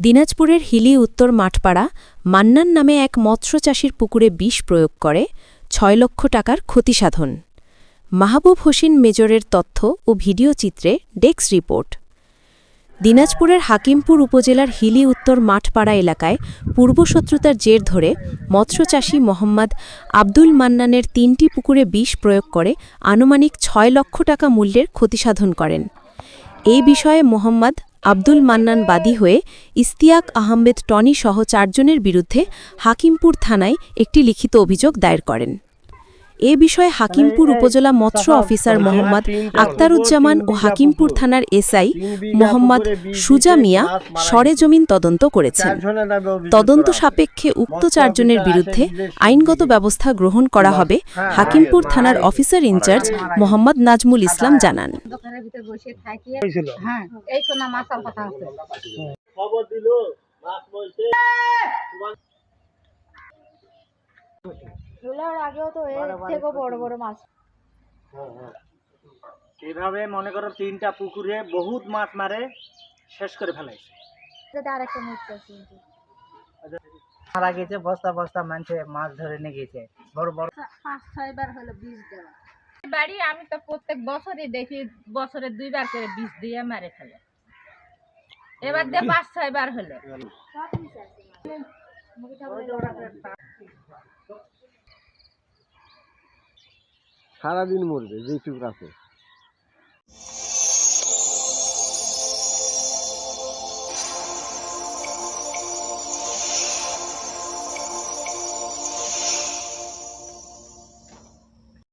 দিনাজপুরের হিলি উত্তর মাঠপাড়া মান্নান নামে এক মৎস্য মৎস্যচাষীর পুকুরে বিষ প্রয়োগ করে ছয় লক্ষ টাকার ক্ষতিসাধন। মাহবুব হোসেন মেজরের তথ্য ও ভিডিও চিত্রে ডেক্স রিপোর্ট। দিনাজপুরের হাকিমপুর উপজেলার হিলি উত্তর মাঠপাড়া এলাকায় পূর্বশত্রুতার জের ধরে মৎস্যচাষী মোহাম্মদ আব্দুল মান্নানের তিনটি পুকুরে বিষ প্রয়োগ করে আনুমানিক ছয় লক্ষ টাকা মূল্যের ক্ষতিসাধন করেন। এই বিষয়ে মোহাম্মদ আব্দুল মান্নান বাদী হয়ে ইস্তিয়াক আহমেদ টনি সহ চারজনের বিরুদ্ধে হাকিমপুর থানায় একটি লিখিত অভিযোগ দায়ের করেন। এ বিষয়ে হাকিমপুর উপজেলা মৎস্য অফিসার মোহাম্মদ আক্তারুজ্জামান ও হাকিমপুর থানার এসআই মোহাম্মদ সুজা মিয়া সরেজমিন তদন্ত করেছেন। তদন্ত সাপেক্ষে উক্ত চারজনের বিরুদ্ধে আইনগত ব্যবস্থা গ্রহণ করা হবে হাকিমপুর থানার officer in charge Mohammad Nazmul Islam জানান। হ্যাঁ আছে খবর দিল মাছ বলছে আগেও তো এর থেকেও বড় বড় মাছ। এভাবে মনে করো তিনটা পুকুরে বহুত মাছ মারে শেষ করে ফেলাইছে। যদি আরেকটা মুখ মারা গেছে বস্তা বস্তা মানুষে মাছ ধরে নিয়ে গেছে। বড় বড় পাঁচ ছয় বার হলো বীজ দেওয়া। বাড়ি আমি তো প্রত্যেক বছরই দেখি বছরে দুইবার করে বীজ দিয়ে মারে ফেলে। এবার দিয়ে পাঁচ ছয় বার হলো। সারাদিন মরবে যেইটুকু আছে।